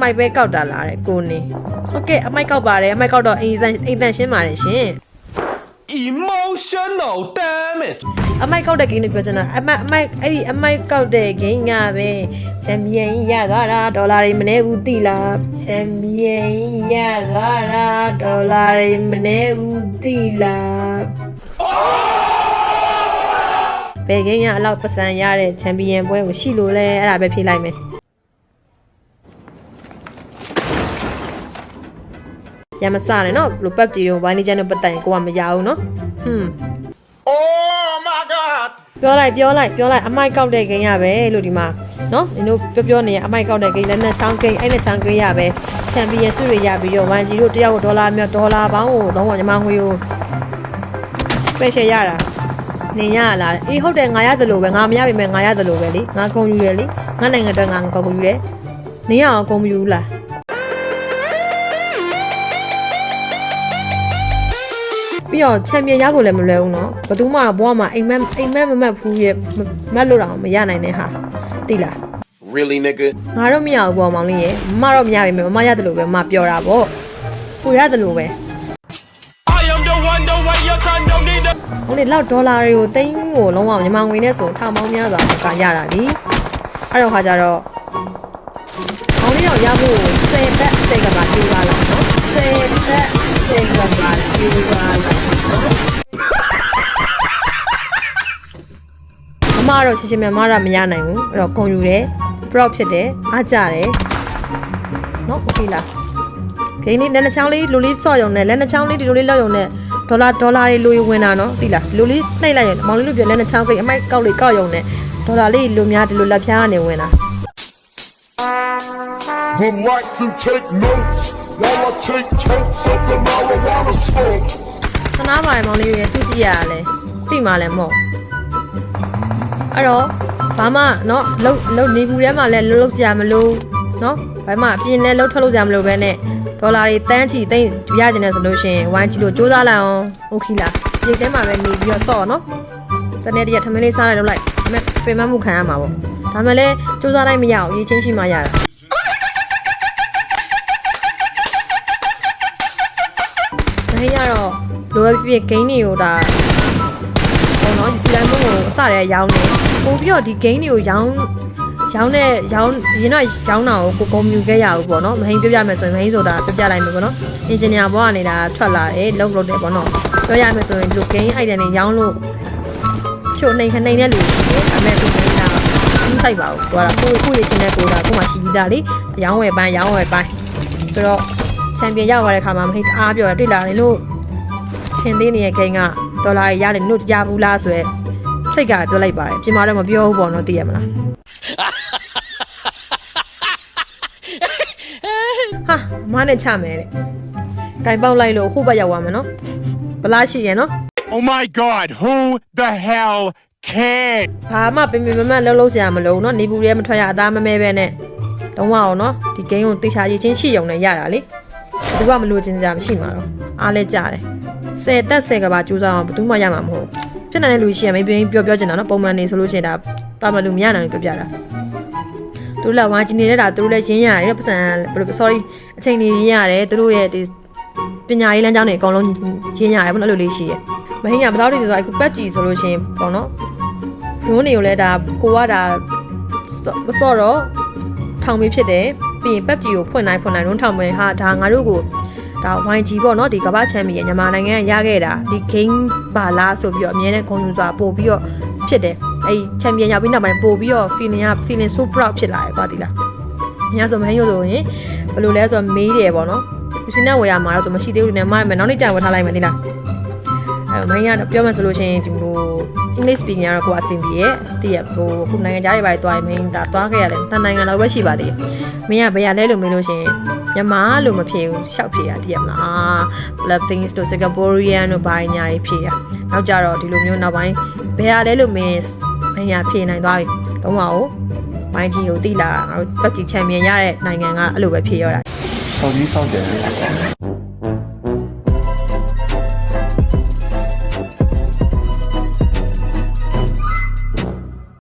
မိုက်ပဲကောက်တာလားတဲ့ကိုနေဟုတ်ကဲ့အမိုက်ကောက်ပါတယ်အမိုက်ကောက်တော့အိမ်တန်အိမ်တန်ရှင်းပါတယ်ရှင် emotional damn it အမိုက်ကောက်တဲ့ဂိမ်းလို့ပြောချင်တာအမိုက်အမိုက်အဲ့ဒီအမိုက်ကောက်တဲ့ဂိမ်းကပဲချန်ပီယံကြီးရသွားတာဒေါ်လာတွေမနေဘူးတိလားချန်ပီယံကြီးရသွားတာဒေါ်လာတွေမနေဘူးတိလားဘယ်ဂိမ်းကအလောက်ပတ်စံရတဲ့ချန်ပီယံပွဲကိုရှိလို့လဲအဲ့ဒါပဲဖြေလိုက်မယ် ရမစနဲ့နော်ဘလို့ပတ်တီတို့ဘိုင်းနေချန်တို့ပတ်တိုင်ကိုကမရဘူးနော်ဟွန်း oh my god ပြောလိုက်ပြောလိုက်ပြောလိုက်အမိုက်ကောက်တဲ့ဂိမ်းရပဲလို့ဒီမှာနော်နင်တို့ပြောပြောနေရအမိုက်ကောက်တဲ့ဂိမ်းလည်းနဲ့ချောင်းဂိမ်းအဲ့နဲ့ချောင်းဂိမ်းရပဲချန်ပီယံဆုတွေရပြီးတော့ 1G တို့တယောက်ကိုဒေါ်လာမြောက်ဒေါ်လာပေါင်းကိုလုံးဝညီမငွေကို special ရတာနေရလားအေးဟုတ်တယ်ငါရတယ်လို့ပဲငါမရပါမယ်ငါရတယ်လို့ပဲလေငါကုန်ယူရလေငါနိုင်ငံတော့ငါကုန်ယူတယ်နေရအောင်ကုန်မယူဘူးလား ပြီးတော့ချန်ပီယံရဖို့လည်းမလွယ်ဘူးနော်ဘသူမှဘဝမှာအိမ်မက်အိမ်မက်မမက်ဘူးရဲ့မက်လို့တော့မရနိုင်တဲ့ဟာတိလား really nigga ငါတော့မရဘူးပေါ့မောင်လေးရေမမတော့မရပြီမမရတယ်လို့ပဲမမပြောတာပေါ့ကိုရတယ်လို့ပဲ I am the one the way your son don't need the ဟိုလေလောက်ဒေါ်လာတွေကိုတိန်းကိုလုံးဝမြန်မာငွေနဲ့ဆိုထောင်ပေါင်းများစွာကရတာလीအဲ့တော့ခါကြတော့မောင်လေးတော့ရဖို့10ဘက်10ကဘာကြိုးစားလား အမတော့ချစ်ချင်းမြတ်မတော့မရနိုင်ဘူးအဲ့တော့ဂုံယူတယ် proud ဖြစ်တယ်အားကြတယ်နော်โอเคလားဂိမ်းလေးလက်နှချောင်းလေးလိုလေးစော့ရုံနဲ့လက်နှချောင်းလေးဒီလိုလေးလောက်ရုံနဲ့ဒေါ်လာဒေါ်လာလေးလိုရဝင်တာနော်သိလားလိုလေးနှိပ်လိုက်ရင်မောင်လေးတို့ပြလက်နှချောင်းကိတ်အမိုက်ကောက်လေးကောက်ရုံနဲ့ဒေါ်လာလေးလိုများဒီလိုလက်ဖျားကနေဝင်တာ would like to take notes while I take totes of the marijuana smoke. သနာပါရမောင်လေးရဲ့သူကြည့်ရတာလဲသိမှလည်းမဟုတ် အဲ့တော့ဘာမှเนาะလှုပ်လှုပ်နေဘူးထဲမှာလဲလှုပ်လှုပ်ကြမလို့เนาะဘာမှပြင်လဲလှုပ်ထွက်လို့ကြမလို့ပဲနဲ့ဒေါ်လာတွေတန်းချီသိမ့်ရကျင်တယ်ဆိုလို့ရှိရင်ဝိုင်းချီလို့စူးစမ်းလိုက်အောင်โอเคလားဒီထဲမှာပဲနေပြီးတော့ဆော့เนาะတနေ့တည်းထမင်းလေးစားလိုက်တော့လိုက်ဒါပေမဲ့ပြင်မမှုခံရမှာပေါ့ဒါမှလည်းစူးစမ်းလိုက်မရအောင်ရေးချင်းရှိမှရတာဒါဟင်းရတော့လိုပဲဖြစ်ဖြစ်ဂိမ်းတွေကိုဒါပေါ့နော်ယူစီလိုင်းမုံ ကိုအစတည်းရောင်းနေပို့ပြီးတော့ဒီဂိမ်းတွေကိုရောင်းရောင်းတဲ့ရောင်းရင်တော့ရောင်းတာကိုကိုကုံမြူခဲ့ရဘူးပေါ့နော်မဟင်းပြောပြမယ်ဆိုရင်မဟင်းဆိုတာပြောပြလိုက်မယ်ပေါ့နော်အင်ဂျင်နီယာဘောကနေဒါထွက်လာတယ်လုံးလုံးတယ်ပေါ့နော်ပြောရမယ်ဆိုရင်လူဂိမ်းအိုက်တန်တွေရောင်းလို့ချို့နေခနေနဲ့လူရှိတယ်အမေသူဂိမ်းတာဘူးဆိုင်ပါဘူးပြောတာကိုကိုရချင်းတဲ့ကိုတာကိုမှရှိပြီးသားလေရောင်းဝယ်ပိုင်းရောင်းဝယ်ပိုင်းဆိုတော့ချန်ပီယံရောက်သွားတဲ့ခါမှာမဟင်းတအားပြောတာတွေ့လာတယ်လို့ထင်သေးနေတဲ့ဂိမ်းကဒေါ်လာရရတယ်နုတ်ကြဘူးလားဆိုရက် စိတ်ကပြောလိုက်ပါတယ်ပြင်မာတော့မပြောဘူးပေါ့နော်သိရမလားဟာမနဲ့ချမယ်တဲ့ကင်ပေါက်လိုက်လို့ဟိုဘက်ရောက်သွားမယ်နော်ဗလားရှိရယ်နော် Oh my god, who the hell cared? ဘာမှပင်ပင်မမလှုပ်လှုပ်စရာမလိုဘူးနော်နေဘူးရဲမထွက်ရအသားမမဲပဲနဲ့တော့မအောင်နော်ဒီဂိမ်းကိုတေချာရချင်းရှိရုံနဲ့ရတာလေဘယ်သူကမလို့ချင်းစရာမရှိမှာတော့အားလဲကြတယ်ဆယ်တက်ဆယ်ကဘာကြိုးစားအောင်ဘယ်သူမှရမှာမဟုတ်ဘူး ဖြစ်နိုင်တဲ့လူရှိရမယ်ပြင်ပြောပြောချင်တာနော်ပုံမှန်နေဆိုလို့ရှိရင်ဒါတာမလူမရနိုင်ဘူးပြောပြတာသူတို့လည်းဝါဂျီနေတာသူတို့လည်းရင်းရတယ်ပတ်စံဘယ်လို sorry အချိန်ကြီးရင်းရတယ်သူတို့ရဲ့ဒီပညာရေးလမ်းကြောင်းတွေအကုန်လုံးရင်းရတယ်ဘယ်လိုလေးရှိရမဟင်းကဘယ်တော့ဒီဆိုအခုပတ်ကြည့်ဆိုလို့ရှိရင်ပေါ့နော်ရုံးနေကိုလည်းဒါကိုကဒါမစော့တော့ထောင်ပေးဖြစ်တယ်ပြီးရင်ပက်ဂျီကိုဖွင့်နိုင်ဖွင့်နိုင်ရုံးထောင်မယ်ဟာဒါငါတို့ကို ဒါ YG ပေါ့နော်ဒီကမ္ဘာချန်ပီယံမြန်မာနိုင်ငံကရခဲ့တာဒီ game ပါလားဆိုပြီးတော့အမြဲတမ်းဂုဏ်ယူစွာပို့ပြီးတော့ဖြစ်တယ်အဲ့ချန်ပီယံရောက်ပြီးနောက်ပိုင်းပို့ပြီးတော့ feeling က feeling so proud ဖြစ်လာတယ်ကွာဒီလားညဆိုမဟင်းရို့ဆိုရင်ဘယ်လိုလဲဆိုတော့မေးတယ်ပေါ့နော်လူစင်းနဲ့ဝယ်ရမှာတော့ဆိုမရှိသေးဘူးနဲ့မရမယ်နောက်နေ့ကျရင်ဝယ်ထားလိုက်မယ်ဒီလားအဲ့မင်းကတော့ပြောမှဆိုလို့ရှိရင်ဒီလို English speaking ကတော့ကိုယ်အဆင်ပြေရဲ့တည့်ရဟိုခုနိုင်ငံခြားတွေပါသွားရင်မင်းဒါသွားခဲ့ရတယ်တန်နိုင်ငံတော့ပဲရှိပါသေးတယ်မင်းကဘယ်ရလဲလို့မေးလို့ရှိရင် မြန်မာလို့မဖြေဘူးရှောက်ဖြေတာတည့်ရမလားအာ Philippines တို့ Singaporean တို့ဘာညာတွေဖြေတာနောက်ကြတော့ဒီလိုမျိုးနောက်ပိုင်းဘယ်ရလဲလို့မင်းမင်းရဖြေနိုင်သွားပြီတော့မဟုတ်ဘိုင်းကြီးကိုတိလာငါတို့ပတ်တီချန်ပီယံရတဲ့နိုင်ငံကအဲ့လိုပဲဖြေရတာဆော်ကြီးဆောက်တယ်